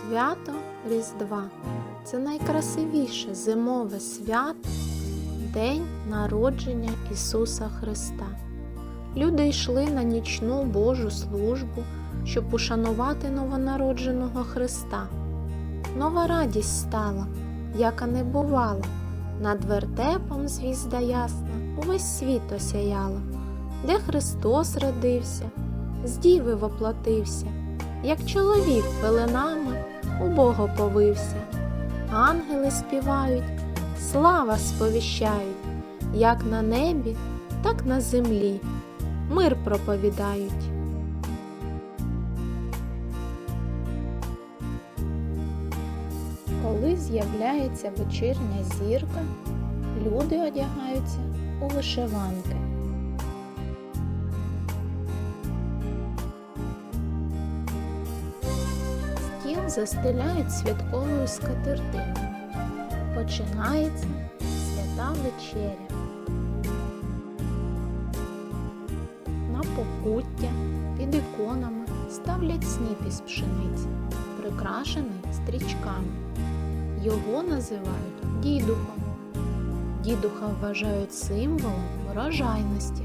Свято Різдва це найкрасивіше зимове свято, День народження Ісуса Христа. Люди йшли на нічну Божу службу, щоб ушанувати новонародженого Христа. Нова радість стала, яка не бувала. Над вертепом звізда ясна увесь світ осяяла, де Христос родився, з діви воплотився, як чоловік пеленами у Бога повився. Ангели співають, слава сповіщають, як на небі, так на землі, мир проповідають. Коли з'являється вечірня зірка, люди одягаються у вишиванки. Застеляють святковою скатертиною. Починається свята вечеря. На покуття під іконами ставлять сніп із пшениці, прикрашений стрічками. Його називають дідухом. Дідуха вважають символом врожайності.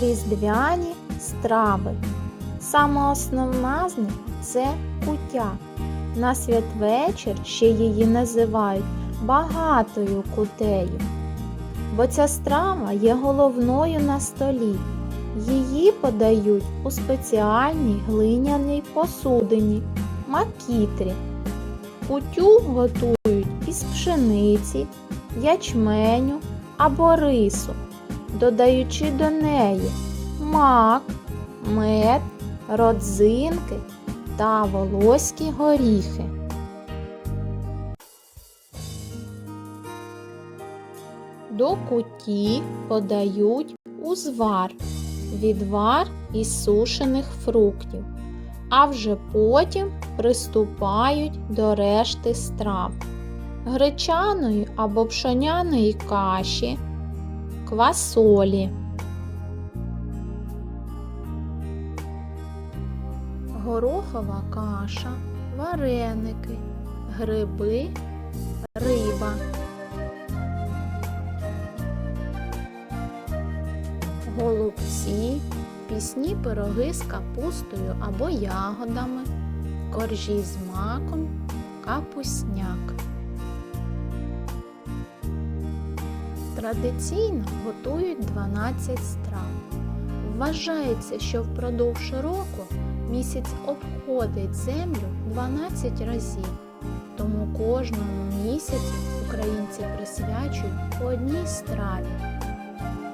Різдвяні страви. Саме основна з них це куття. На святвечір ще її називають багатою кутею, бо ця страва є головною на столі. Її подають у спеціальній глиняній посудині макітрі. Кутю готують із пшениці, ячменю або рису, додаючи до неї мак, мед, родзинки та волоські горіхи. До куті подають узвар, відвар із сушених фруктів, а вже потім приступають до решти страв гречаної або пшоняної каші, квасолі. Горохова каша, вареники, гриби, риба. голубці, пісні пироги з капустою або ягодами, коржі з маком, капусняк. Традиційно готують 12 страв. Вважається, що впродовж року місяць обходить землю 12 разів. Тому кожному місяці українці присвячують по одній страві.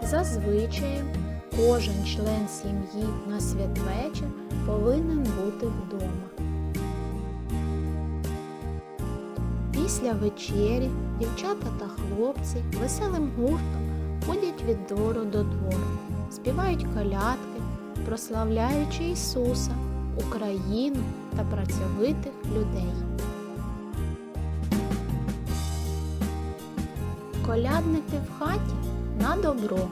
Зазвичай кожен член сім'ї на святвечір повинен бути вдома. Після вечері дівчата та хлопці веселим гуртом ходять від двору до двору, співають колядки, прославляючи Ісуса, Україну та працьовитих людей. Колядники в хаті на добро.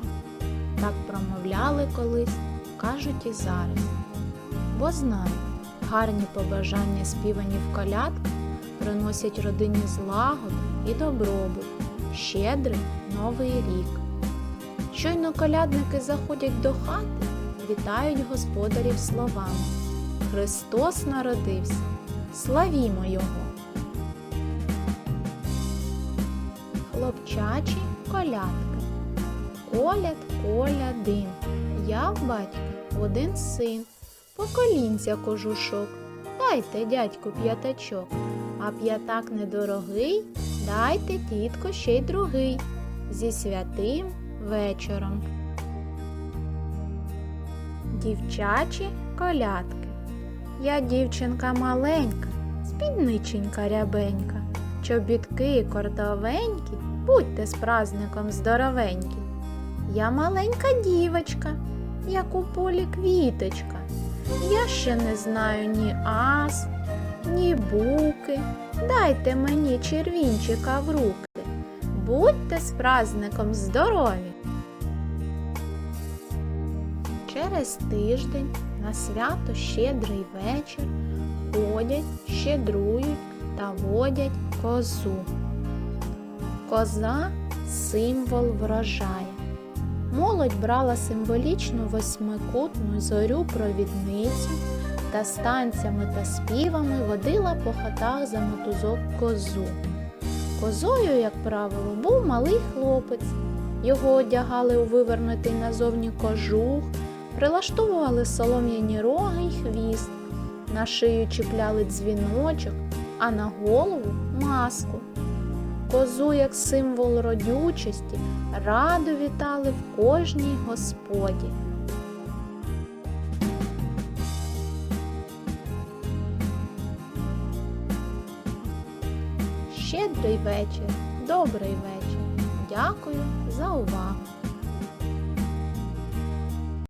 Так промовляли колись, кажуть і зараз. Бо знають, гарні побажання співані в колядках приносять родині злагоду і добробут, щедрий новий рік. Щойно колядники заходять до хати, вітають господарів словами. Христос народився, славімо Його! Хлопчачі колядки. Коляд, колядин, я в батька один син, по колінця кожушок, дайте дядьку п'ятачок, а п'ятак недорогий, дайте тітко ще й другий, зі святим вечором. Дівчачі колядки. Я дівчинка маленька, спідниченька рябенька, чобітки кордовенькі, будьте з праздником здоровенькі. Я маленька дівочка, як у полі квіточка. Я ще не знаю ні ас, ні буки. Дайте мені червінчика в руки. Будьте з праздником здорові. Через тиждень на свято Щедрий вечір ходять, щедрують та водять козу. Коза символ врожаю. Молодь брала символічну восьмикутну зорю провідницю та з танцями та співами водила по хатах за мотузок козу. Козою, як правило, був малий хлопець. Його одягали у вивернутий назовні кожух, прилаштовували солом'яні роги й хвіст, на шию чіпляли дзвіночок, а на голову маску. Козу як символ родючості радо вітали в кожній господі. Щедрий вечір, добрий вечір. Дякую за увагу.